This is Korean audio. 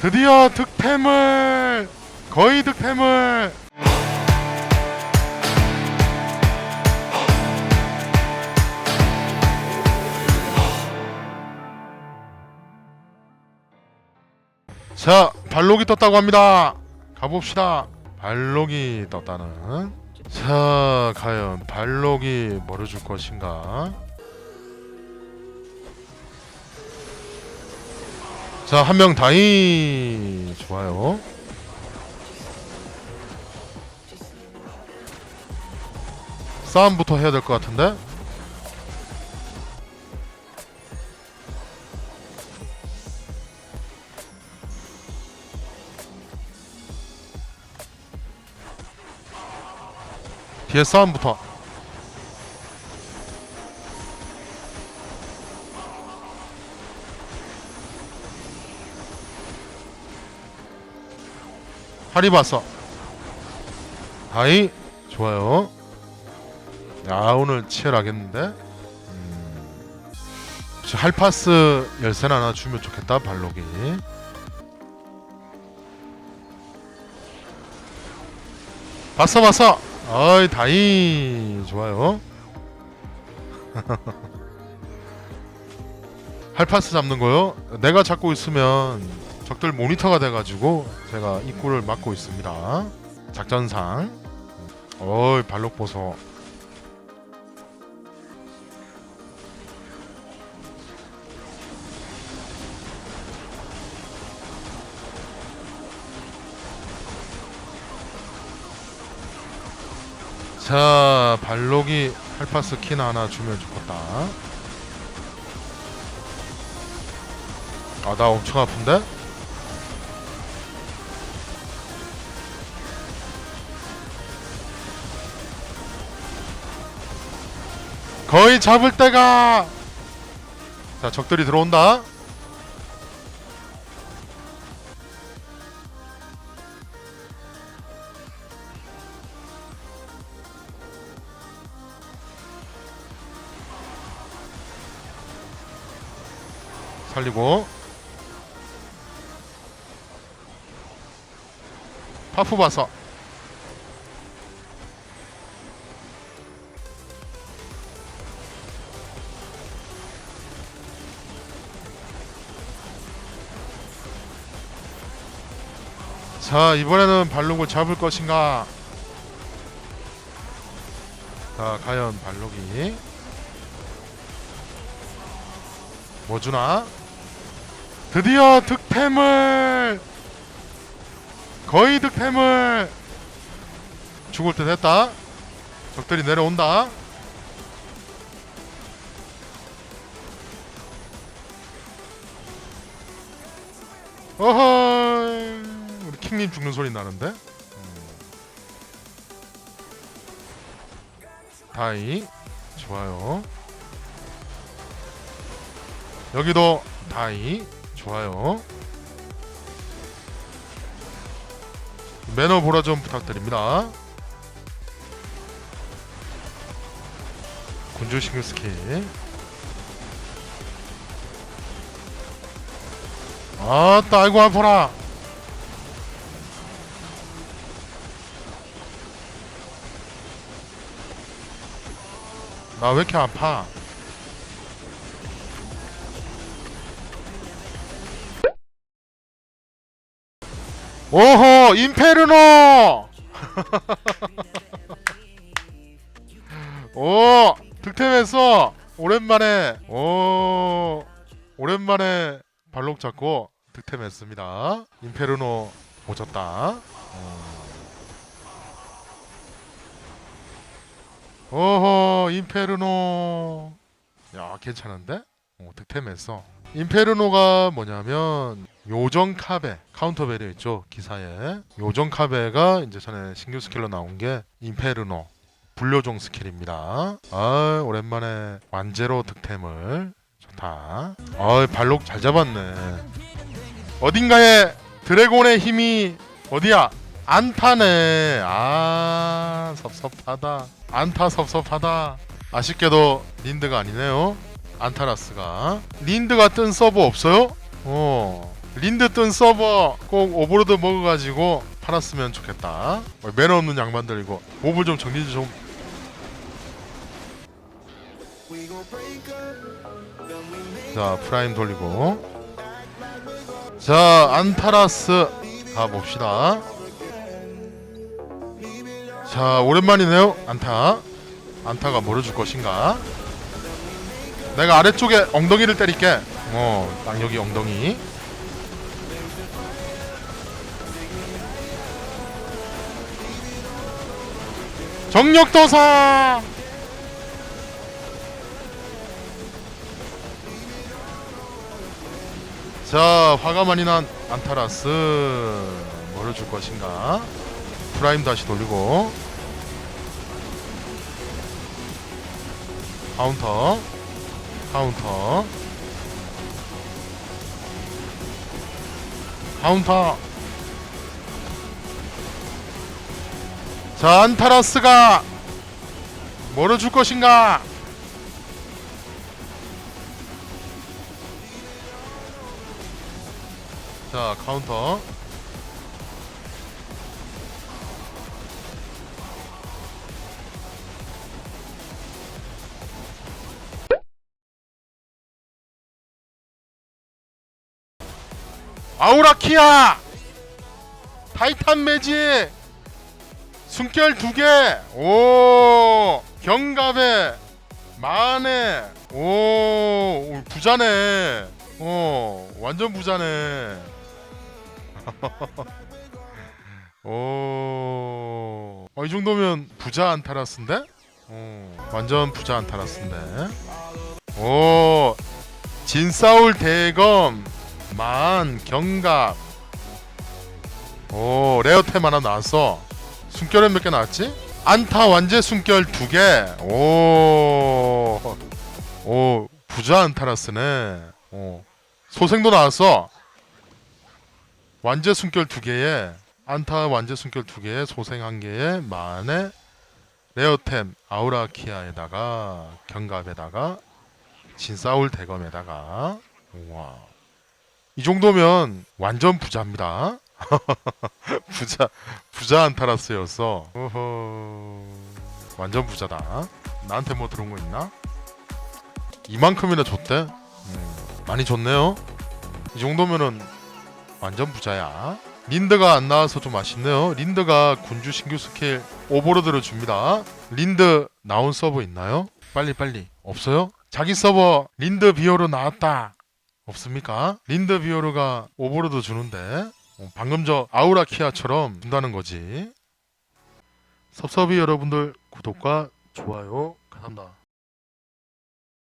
드디어 득템을 거의 득템을. 자 발록이 떴다고 합니다. 가봅시다. 발록이 떴다는. 자 과연 발록이 뭐를 줄 것인가 자 한 명 다이 좋아요. 싸움부터 해야 될 것 같은데? 뒤에 싸움부터 하리 봤어 하이 좋아요. 야 오늘 치열하겠는데? 음. 할파스 열쇠 하나 주면 좋겠다 발록이 봤어 봤어. 어이 다이 좋아요. 할파스 잡는 거요? 내가 잡고 있으면 적들 모니터가 돼가지고 제가 입구를 막고 있습니다. 작전상. 어이 발록 보소. 자 발록이 할파스 킨 하나 주면 좋겠다. 아 나 엄청 아픈데? 거의 잡을 때가. 자 적들이 들어온다. 살리고. 파프 봤어 자 이번에는 발록을 잡을 것인가? 자 과연 발록이 뭐 주나 드디어 득템을! 거의 득템을! 죽을 듯 했다. 적들이 내려온다. 어허 킹님 죽는 소리 나는데? 음. 다이. 좋아요. 여기도 다이. 좋아요. 매너 보라 좀 부탁드립니다. 군주 싱글 스킬. 아따 아이고 아파라 나 왜 이렇게 아파? 오호 임페르노! 오 득템했어! 오랜만에 오 오랜만에 발록 잡고 득템했습니다. 임페르노 오졌다. 어. 오호 임페르노. 야 괜찮은데? 오, 득템했어 임페르노가 뭐냐면 요정 카베 카운터벨이 있죠 기사에. 요정 카베가 이제 전에 신규 스킬로 나온 게 임페르노 불료종 스킬입니다. 아 오랜만에 완제로 득템을. 좋다. 아 발록 잘 잡았네. 어딘가에 드래곤의 힘이 어디야 안 타네. 아 섭섭하다. 안타 섭섭하다. 아쉽게도 닌드가 아니네요. 안타라스가. 닌드가 뜬 서버 없어요? 어. 린드 뜬 서버 꼭 오버로드 먹어가지고 팔았으면 좋겠다. 어, 매너 없는 양반들 이거 몹을 좀 정리 좀 자 프라임 돌리고. 자 안타라스 가봅시다 자 오랜만이네요. 안타. 안타가 뭐를 줄 것인가? 내가 아래쪽에 엉덩이를 때릴게. 어딱 여기 엉덩이. 정력도사! 자 화가 많이 난 안타라스. 뭐를 줄 것인가? 프라임 다시 돌리고 카운터. 카운터. 카운터. 자 안타라스가 뭐를 줄 것인가? 자 카운터 아우라키아 타이탄 매지! 숨결 두개오! 경갑에! 만에! 오! 오, 부자네! 어 완전 부자네! 오, 어, 이 정도면 부자 안타라스인데? 어, 완전 부자 안타라스인데. 오, 진싸울 대검, 만, 경갑. 오, 레어템 하나 나왔어. 숨결은 몇 개 나왔지? 안타 완제 숨결 두 개. 오, 오, 부자 안타라스네. 오, 소생도 나왔어. 완제 숨결 두 개에 안타 완제 숨결 두 개에 소생 한 개에 만에 레어템 아우라키아에다가 경갑에다가 진싸울 대검에다가 우와 이 정도면 완전 부자입니다 부자 부자 안타라스였어 어허 완전 부자다 나한테 뭐 들어온 거 있나 이만큼이나 줬대 음, 많이 줬네요 이 정도면은 완전 부자야. 린드가 안 나와서 좀 아쉽네요. 린드가 군주 신규 스킬 오버로드를 줍니다. 린드 나온 서버 있나요? 빨리 빨리. 없어요? 자기 서버 린드 비오르 나왔다. 없습니까? 린드 비오르가 오버로드 주는데 어, 방금 저 아우라 키아처럼 준다는 거지. 섭섭이 여러분들 구독과 좋아요 감사합니다.